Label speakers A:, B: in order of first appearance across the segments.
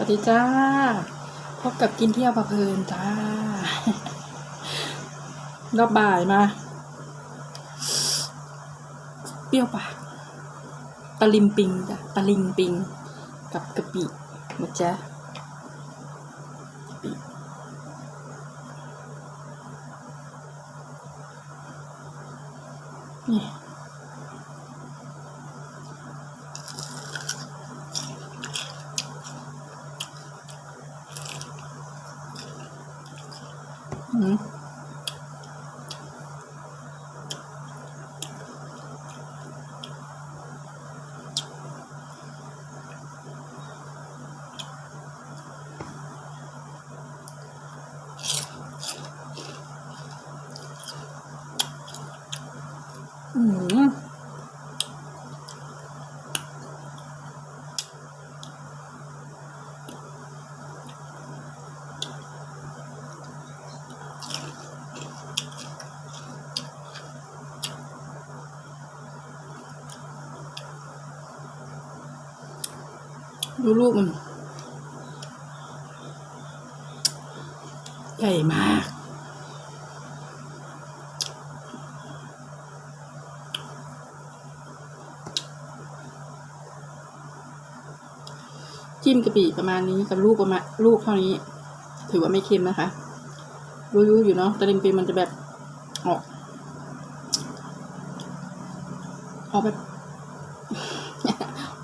A: วัสดีจ้า พบกับกินเที่ยวประเพลินจ้ารอบบ่ายมา เปรี้ยวปากตะลิมปิงจ้ะตะลิงปิง กับกะปินะจ๊ะปินี่ อืมอืม ดูลูกมัน ใหญ่มาก จิ้มกะปิประมาณนี้กับลูกประมาณลูกเท่านี้ ถือว่าไม่เค็มนะคะ รู้ๆอยู่เนาะตะลิงปิงมันจะแบบออกออกแบบ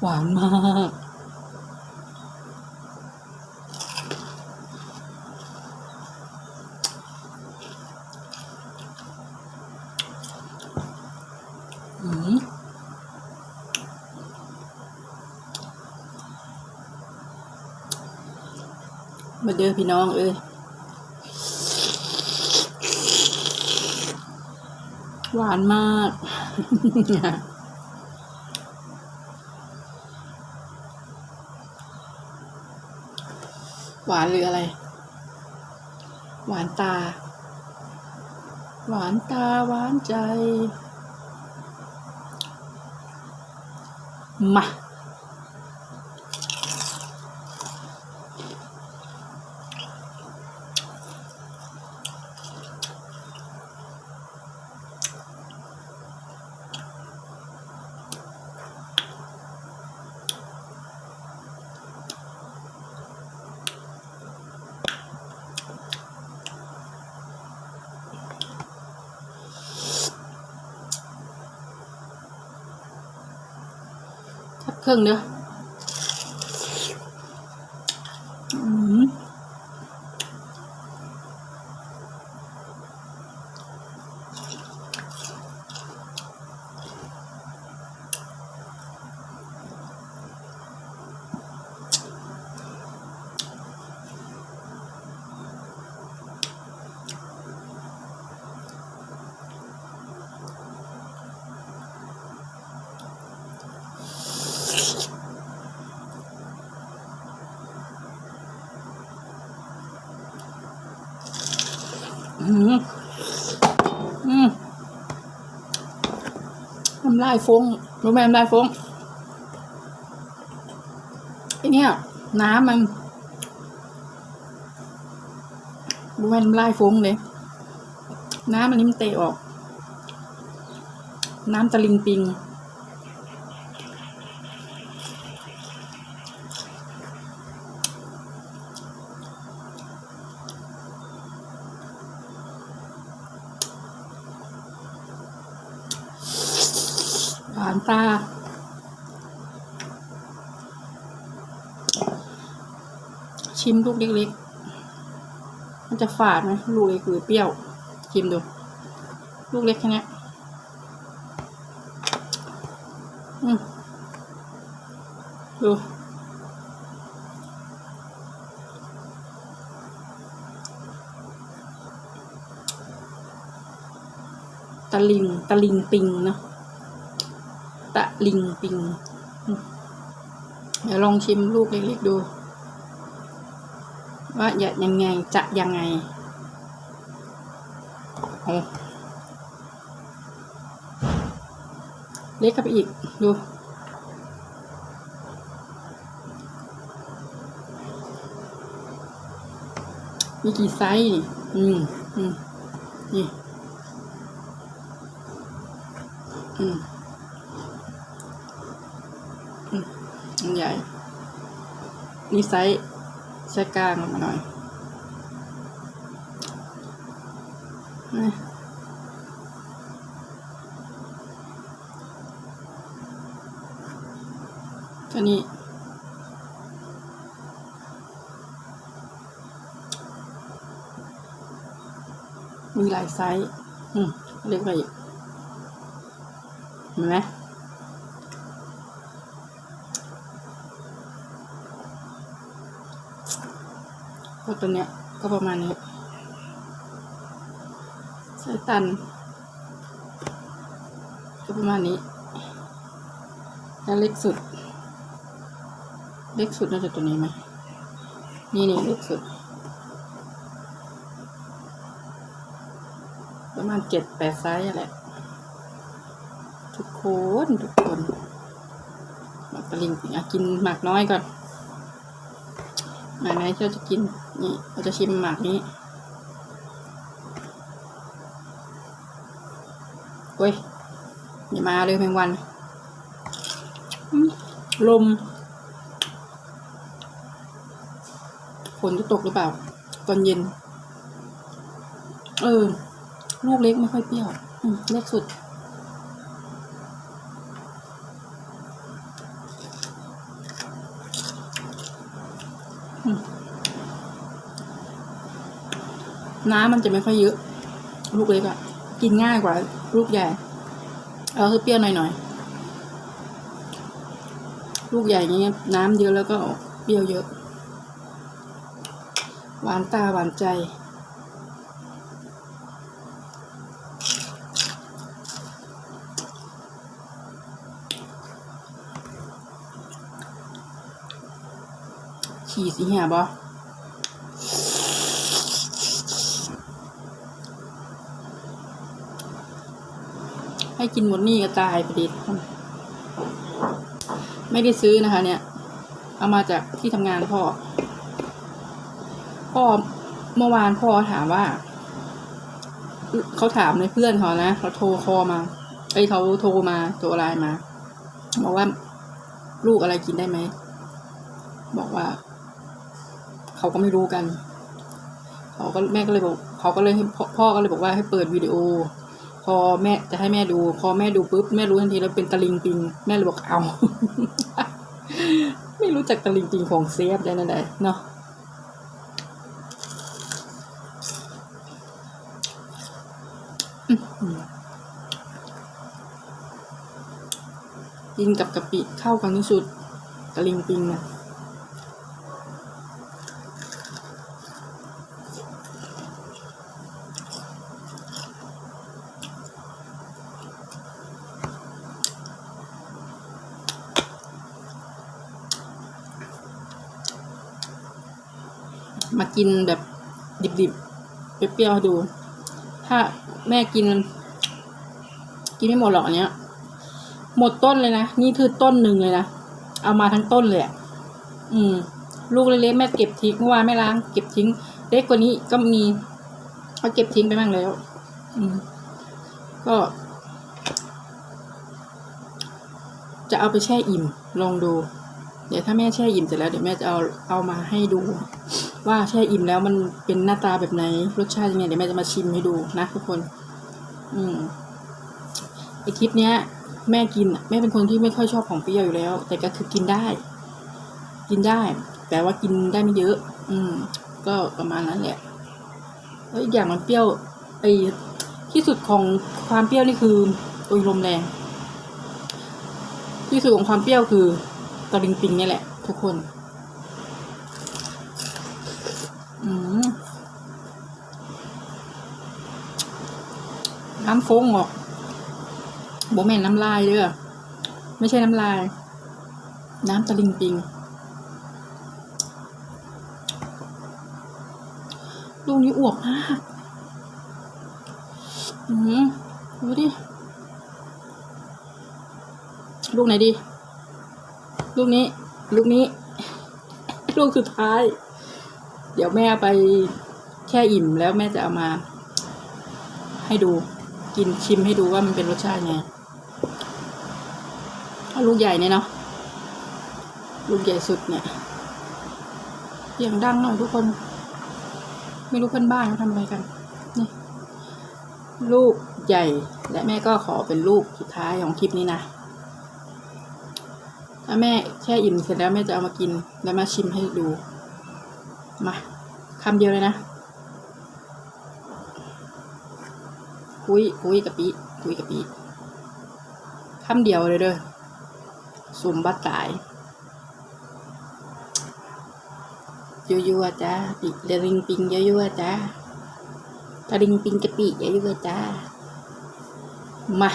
A: หวานมาก มาเด้อพี่น้องเอ้ยหวานมาก หวานหรืออะไร หวานตา หวานตาหวานใจ มาสัก อืมอืมน้ำลายฟงรู้ไหมน้ำลายฟงไอเนี่ยน้ำมันรู้ไหมน้ำลายฟงเลยน้ำมันนี่มเตะออก น้ำตะลิงปิงานตาชิมลูกเล็กๆ มันจะฝาดไหมลูกเล็กหรือเปรี้ยว ชิมดู ลูกเล็กแค่นี้อืมดูตะลิงตะลิงปิงเนาะ ลิงปิง เดี๋ยวลองชิมลูกเล็กๆดู ว่าจะยังไงจะยังไงโอ้เล็กเข้าไปอีกดูมีกี่ไซส์นี่ อืม อืม นี่ อืม อืมอันใหญ่ นี่ไซส์ไซส์กลางมาหน่อยนะตัวนี้มีหลายไซส์ อืม เล็กไปอีก เห็นไหม ก็ตัวเนี้ยก็ประมาณนี้ไซส์ตัน ก็ประมาณนี้แล้วเล็กสุด เล็กสุดน่าจะตัวนี้ไหมนี่นี่เล็กสุด ประมาณเจ็ดแปดไซส์อะแหละทุกคน ทุกคน หมากตะลิงปิงอะกินหมากน้อยก่อน หมากไหนที่เราจะกิน นี่ เราจะชิมหมากนี้เว้ยอย่ามาเลยแมงวัน ลมฝนจะตกหรือเปล่า ตอนเย็น เออ ลูกเล็กไม่ค่อยเปรี้ยว เล็กสุด น้ำมันจะไม่ค่อยเยอะ ลูกเล็กอะกินง่ายกว่าลูกใหญ่เออคือเปรี้ยวหน่อยๆลูกใหญ่เงี้ยน้ำเยอะแล้วก็เปรี้ยวเยอะ หวานตาหวานใจฉี่สิเหียบอ ให้กินหมดนี่ก็ตายพอดีไม่ได้ซื้อนะคะ เนี่ย เอามาจากที่ทำงานพ่อ พ่อเมื่อวานพ่อถามว่า เขาถามในเพื่อนเขานะเขาโทรคอมาไอยเขาโทรมาโทรไลน์มาบอกว่าลูกอะไรกินได้ไหม บอกว่า เขาก็ไม่รู้กัน เขาก็แม่ก็เลยบอก เขาก็เลยให้พ่อพ่อก็เลยบอกว่าให้เปิดวิดีโอ พอแม่จะให้แม่ดู พอแม่ดูปุ๊บแม่รู้ทันทีแล้วเป็นตะลิงปิง แม่เลยบอกเอา ไม่รู้จักตะลิงปิงของเซฟได้นั่นใดเนาะกินกับกะปิเข้ากันที่สุดตะลิงปิงนะ มากินแบบดิบๆ เปรี้ยวๆดู ถ้าแม่กิน กินไม่หมดหรอกอันเนี้ย หมดต้นเลยนะ นี่คือต้นหนึ่งเลยนะ เอามาทั้งต้นเลยอะอืม ลูกเล็กๆแม่เก็บทิ้งเมื่อวานแม่ล้างเก็บทิ้ง เล็กกว่านี้ก็มีเขาเก็บทิ้งไปบ้างแล้ว อืม ก็ จะเอาไปแช่อิ่ม ลองดู เดี๋ยวถ้าแม่แช่อิ่มเสร็จแล้วเดี๋ยวแม่จะเอาเอามาให้ดู ว่าแช่อิ่มแล้วมันเป็นหน้าตาแบบไหน รสชาติยังไงเดี๋ยวแม่จะมาชิมให้ดูนะทุกคน อืมไอคลิปเนี้ย แม่กินแม่เป็นคนที่ไม่ค่อยชอบของเปรี้ยวอยู่แล้ว แต่ก็คือกินได้ กินได้ แต่ว่ากินได้ไม่เยอะ อืม ก็ประมาณนั้นแหละแล้วอีกอย่างมันเปรี้ยวไอที่สุดของความเปรี้ยวนี่คือโอ้ยลมแรง ที่สุดของความเปรี้ยวคือตะลิงปิงเนี่ยแหละ ทุกคน น้ำฟงออกโบแม่นน้ำลายเด้อไม่ใช่น้ำลาย น้ำตะลิงปิง ลูกนี้อวบมากอืมดูดิ ลูกไหนดี ลูกนี้ ลูกนี้ ลูกสุดท้าย เดี๋ยวแม่ไปแช่อิ่มแล้วแม่จะเอามาให้ดู กินชิมให้ดูว่ามันเป็นรสชาติไงถ้าลูกใหญ่เนี่ยเนาะลูกใหญ่สุดเนี่ยเสียงดังหน่อยทุกคน ไม่รู้เพื่อนบ้านเขาทำอะไรกันนี่ลูกใหญ่และแม่ก็ขอเป็นลูกสุดท้ายของคลิปนี้นะถ้าแม่แช่อิ่มเสร็จแล้วแม่จะเอามากินแล้วมาชิมให้ดูมาคำเดียวเลยนะ คุยคุยกะปิคุยกะปิคำเดียวเลยเด้อสุ่มบัดตายยั่วๆจ้าปิเดริงปิงยั่วๆจ้าตะริงปิงกะปิยั่วๆจ้ามา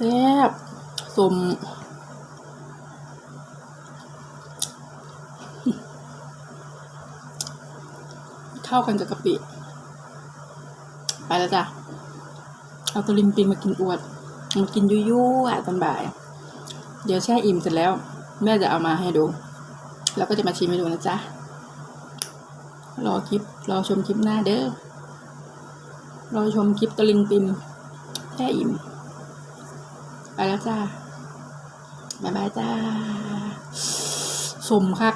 A: แซ่บสมเข้ากันกับกะปิ ไปแล้วจ้ะ เอาตะลิงปิงมากินอวด มากินยุ่ยๆอะตอนบ่าย เดี๋ยวแช่อิ่มเสร็จแล้ว แม่จะเอามาให้ดู แล้วก็จะมาชิมให้ดูนะจ๊ะ รอคลิป รอชมคลิปหน้าเด้อ รอชมคลิปตะลิงปิงแช่อิ่ม ไปแล้วจ้า บ๊ายบายจ้าสมครับ